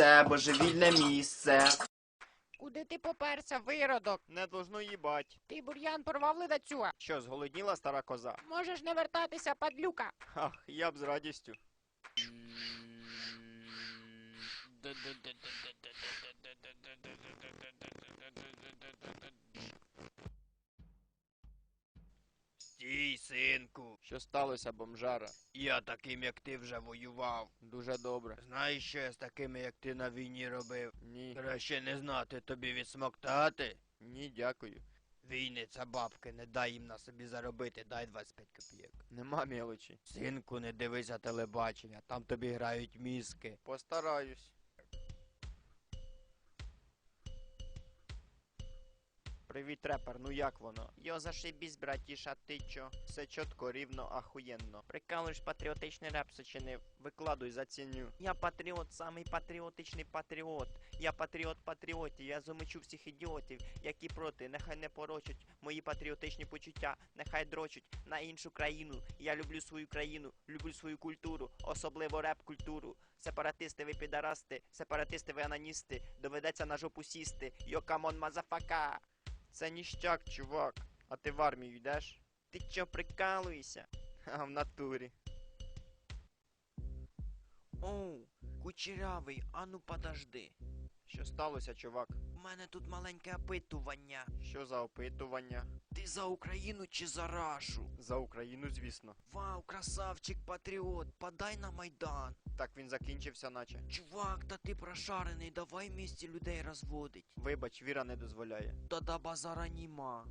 місце, божевільне місце. Куди ти поперся, виродок? Не должно їбать. Ти бур'ян порвав ледацюга. Що, зголодніла стара коза? Можеш не вертатися, падлюка. Ах, я б з радістю. Синку. Що сталося, бомжара? Я таким, як ти, вже воював. Дуже добре. Знаєш, що я з такими, як ти на війні робив? Ні. Краще не знати тобі відсмоктати? Ні, дякую. Війни це бабки, не дай їм на собі заробити, дай 25 копійок. Нема мелочі. Синку, не дивися телебачення, там тобі грають мізки. Постараюсь. Привіт, репер, ну як воно? Йо, зашибісь, братіша, ти чо? Все чітко, рівно, ахуєнно. Прикалуєш патріотичний реп сочинив. Викладуй, заціню. Я патріот, самий патріотичний патріот. Я патріот патріотів, я замочу всіх ідіотів, які проти, нехай не порочать мої патріотичні почуття, нехай дрочуть на іншу країну. Я люблю свою країну, люблю свою культуру, особливо реп-культуру. Сепаратисти, ви підарасти, сепаратисти, ви ананісти, доведеться на жопу сісти. Йо, камон, мазафака. Це ніщак, чувак. А ти в армію йдеш? Ти чо прикалуєшся? Ха, в натурі. Оу, кучерявий, ану подожди. Що сталося, чувак? У мене тут маленьке опитування. Що за опитування? Ти за Україну чи за Рашу? За Україну, звісно. Вау, красавчик, патріот, подай на Майдан. Так він закінчився, наче. Чувак, та ти прошарений, давай в місті людей розводить. Вибач, віра не дозволяє. Тода базара німа.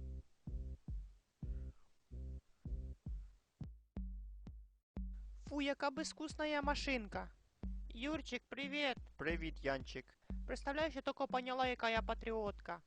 Фу, яка безвкусная машинка. Юрчик, привіт. Привіт, Янчик. Представляєш, я тільки поняла, яка я патріотка.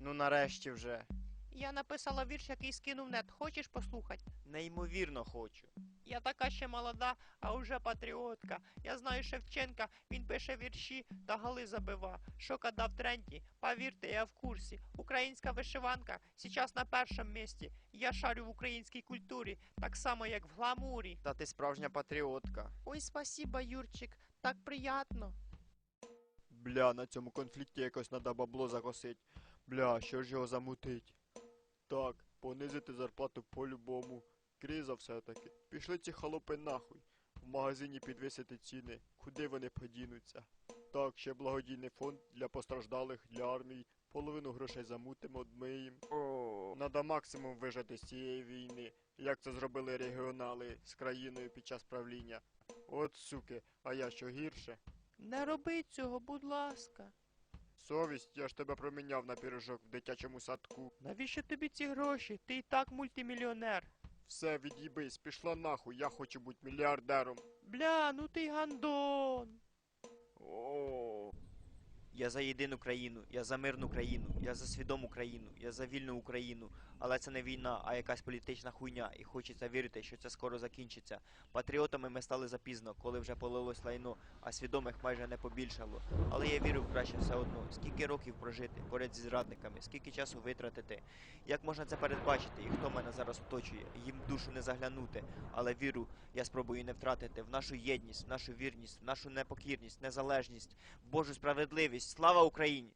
Ну нарешті вже. Я написала вірш, який скинув нет. Хочеш послухати? Неймовірно хочу. Я така ще молода, а уже патріотка. Я знаю Шевченка, він пише вірші та гали забива. Що кода в тренді? Повірте, я в курсі. Українська вишиванка сейчас на першому місці. Я шарю в українській культурі, так само як в гламурі. Та ти справжня патріотка. Ой, спасибо, Юрчик, так приятно. Бля, на цьому конфлікті якось надо бабло закосить. Бля, що ж його замутить? Так, понизити зарплату по-любому. Криза все-таки. Пішли ці холопи нахуй. В магазині підвисити ціни. Куди вони подінуться? Так, ще благодійний фонд для постраждалих, для армії. Половину грошей замутимо, одмиєм. О, надо максимум вижати з цієї війни, як це зробили регіонали з країною під час правління. От суки, а я що гірше? Не роби цього, будь ласка. Совість, я ж тебе проміняв на пірожок в дитячому садку. Навіщо тобі ці гроші? Ти і так мультимільйонер. Все, від'їбись, пішла нахуй, я хочу бути мільярдером. Бля, ну ти й гандон. О. Я за єдину країну, я за мирну країну, я за свідому країну, я за вільну Україну. Але це не війна, а якась політична хуйня, і хочеться вірити, що це скоро закінчиться. Патріотами ми стали запізно, коли вже полилось лайно, а свідомих майже не побільшало. Але я вірю в краще все одно. Скільки років прожити поряд зі зрадниками, скільки часу витратити? Як можна це передбачити, і хто мене зараз оточує? Їм душу не заглянути, але віру я спробую не втратити в нашу єдність, в нашу вірність, в нашу непокірність, незалежність, Божу справедливість. Слава Україні!